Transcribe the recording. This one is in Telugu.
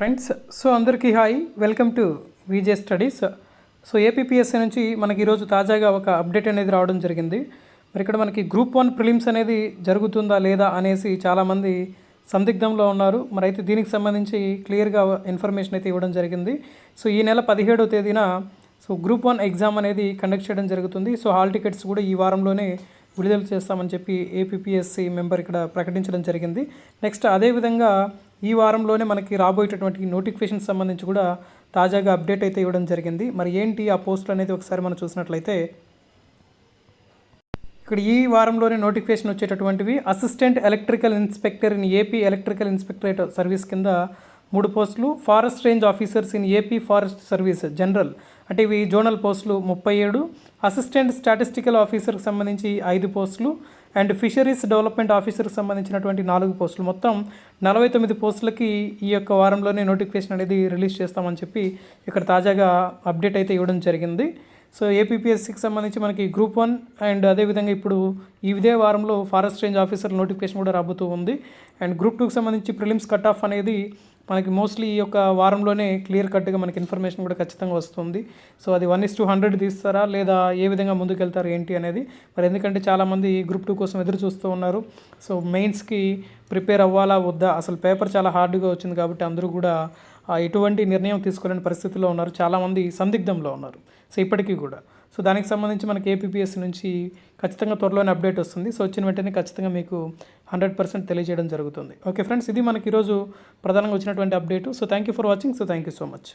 ఫ్రెండ్స్ సో అందరికీ hi. Welcome to VJ studies. So APPSC నుంచి మనకి ఈరోజు తాజాగా ఒక అప్డేట్ అనేది రావడం జరిగింది. మరి ఇక్కడ మనకి గ్రూప్ వన్ ప్రిలిమ్స్ అనేది జరుగుతుందా లేదా అనేసి చాలామంది సందిగ్ధంలో ఉన్నారు. మరి అయితే దీనికి సంబంధించి క్లియర్గా ఇన్ఫర్మేషన్ అయితే ఇవ్వడం జరిగింది. సో ఈ నెల పదిహేడవ తేదీన సో గ్రూప్ వన్ ఎగ్జామ్ అనేది కండక్ట్ చేయడం జరుగుతుంది. సో హాల్ టికెట్స్ కూడా ఈ వారంలోనే విడుదల చేస్తామని చెప్పి ఏపీపీఎస్సీ మెంబర్ ఇక్కడ ప్రకటించడం జరిగింది. నెక్స్ట్ అదేవిధంగా ఈ వారంలోనే మనకి రాబోయేటటువంటి నోటిఫికేషన్ సంబంధించి కూడా తాజాగా అప్డేట్ అయితే ఇవ్వడం జరిగింది. మరి ఏంటి ఆ పోస్టులు అనేది ఒకసారి మనం చూసినట్లయితే ఇక్కడ ఈ వారంలోనే notification వచ్చేటటువంటివి. Assistant electrical inspector in AP electrical inspectorate service కింద మూడు పోస్టులు forest range officers in AP forest service general. అంటే ఇవి జోనల్ పోస్టులు ముప్పై ఏడు. అసిస్టెంట్ స్టాటిస్టికల్ ఆఫీసర్కి సంబంధించి ఐదు పోస్టులు. అండ్ ఫిషరీస్ డెవలప్మెంట్ ఆఫీసర్కి సంబంధించినటువంటి నాలుగు పోస్టులు. మొత్తం నలభై తొమ్మిది పోస్టులకి ఈ యొక్క వారంలోనే నోటిఫికేషన్ అనేది రిలీజ్ చేస్తామని చెప్పి ఇక్కడ తాజాగా అప్డేట్ అయితే ఇవ్వడం జరిగింది. సో ఏపీపీఎస్సికి సంబంధించి మనకి గ్రూప్ వన్ అండ్ అదేవిధంగా ఇప్పుడు ఈ ఇదే వారంలో ఫారెస్ట్ రేంజ్ ఆఫీసర్ నోటిఫికేషన్ కూడా రాబోతూ ఉంది. అండ్ గ్రూప్ టూకి సంబంధించి ప్రిలిమ్స్ కట్ ఆఫ్ అనేది మనకి మోస్ట్లీ ఈ యొక్క వారంలోనే క్లియర్ కట్గా మనకి ఇన్ఫర్మేషన్ కూడా ఖచ్చితంగా వస్తుంది. సో అది వన్ ఇస్ టూ హండ్రెడ్ తీస్తారా? లేదా ఏ విధంగా ముందుకెళ్తారు? ఏంటి అనేది? మరి ఎందుకంటే చాలామంది గ్రూప్ టూ కోసం ఎదురు చూస్తూ ఉన్నారు. సో మెయిన్స్కి ప్రిపేర్ అవ్వాలా? వద్దా? అసలు పేపర్ చాలా హార్డ్గా వచ్చింది కాబట్టి అందరూ కూడా ఎటువంటి నిర్ణయం తీసుకోలేని పరిస్థితిలో ఉన్నారు. చాలామంది సందిగ్ధంలో ఉన్నారు. సో ఇప్పటికీ కూడా. సో దానికి సంబంధించి మనకి ఏపీపీఎస్సీ నుంచి ఖచ్చితంగా త్వరలోనే అప్డేట్ వస్తుంది. సో వచ్చిన వెంటనే ఖచ్చితంగా మీకు హండ్రెడ్ పర్సెంట్ తెలియజేయడం జరుగుతుంది. ఓకే ఫ్రెండ్స్ ఇది మనకి ఈరోజు ప్రధానంగా వచ్చినటువంటి update. So thank you for watching. So thank you so much.